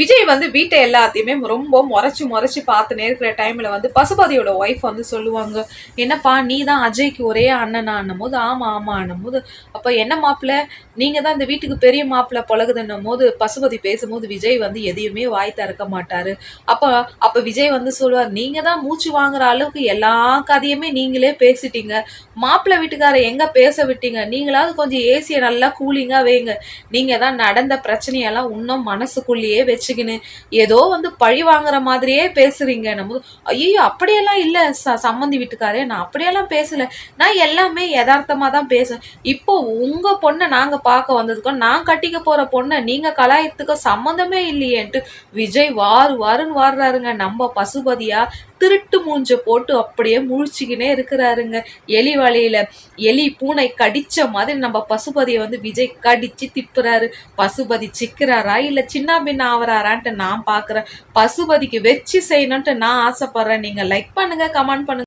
விஜய் வந்து வீட்டை எல்லாத்தையுமே ரொம்ப முறைச்சு முறைச்சு பார்த்துனே இருக்கிற டைமில் வந்து பசுபதியோட ஒய்ஃப் வந்து சொல்லுவாங்க என்னப்பா நீ தான் அஜய்க்கு ஒரே அண்ணனான்னும் போது ஆமாம் ஆமான்னும் போது அப்போ என்ன மாப்பிள்ள நீங்கள் தான் இந்த வீட்டுக்கு பெரிய மாப்பிள்ள பழகுதுன்னும் போது பசுபதி பேசும்போது விஜய் வந்து எதையுமே வாய் திறக்க மாட்டார். அப்போ அப்போ விஜய் வந்து சொல்லுவார் நீங்கள் தான் மூச்சு வாங்குற அளவுக்கு எல்லா கதையுமே நீங்களே பேசிட்டீங்க. மாப்பிள்ளை வீட்டுக்கார எங்கே பேச விட்டீங்க? நீங்களாவது கொஞ்சம் ஏசியை நல்லா கூலிங்காக வைங்க. நீங்கள் தான் நடந்த பிரச்சனையெல்லாம் இன்னும் மனசுக்குள்ளேயே வச்சு வச்சுக்கின்னு ஏதோ வந்து பழி வாங்குற மாதிரியே பேசுறீங்க. நம்ம ஐயோ அப்படியெல்லாம் இல்லை ச சம்மந்தி வீட்டுக்காரே. நான் அப்படியெல்லாம் பேசல. நான் எல்லாமே யதார்த்தமாக தான் பேசுவேன். இப்போ உங்க பொண்ணை நாங்க பார்க்க வந்ததுக்கும் நான் கட்டிக்க போற பொண்ணை நீங்க கலாயத்துக்கும் சம்மந்தமே இல்லையேன்ட்டு விஜய் வாரு வாருன்னு வாடுறாருங்க நம்ம பசுபதியா திருட்டு மூஞ்ச போட்டு அப்படியே முழிச்சுக்கினே இருக்கிறாருங்க. எலி வழியில எலி பூனை கடிச்ச மாதிரி நம்ம பசுபதியை வந்து விஜய் கடிச்சு திப்புறாரு பசுபதி சிக்கிறாரா? இல்ல சின்ன பின்ன ஆவறாரான்ட்டு நான் பாக்குறேன். பசுபதிக்கு வச்சு செய்யணும்ட்டு நான் ஆசைப்படுறேன். நீங்க லைக் பண்ணுங்க கமெண்ட் பண்ணுங்க.